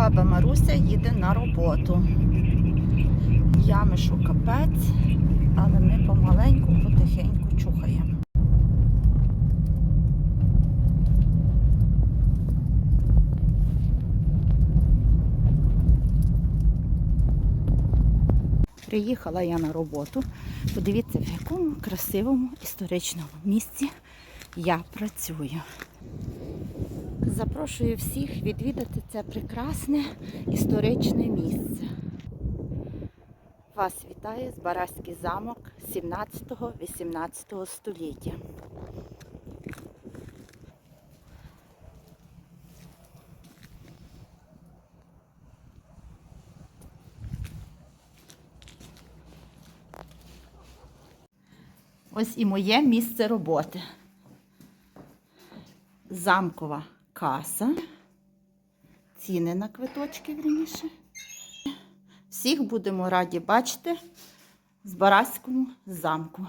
Баба Маруся їде на роботу. Ямишу капець, але ми помаленьку, потихеньку чухаємо. Приїхала я на роботу. Подивіться, в якому красивому історичному місці я працюю. Запрошую всіх відвідати це прекрасне історичне місце. Вас вітає Збаразький замок 17-18 століття. Ось і моє місце роботи. Замкова каса. Ціни на квиточки вірніше. Всіх будемо раді бачити в Бараському замку.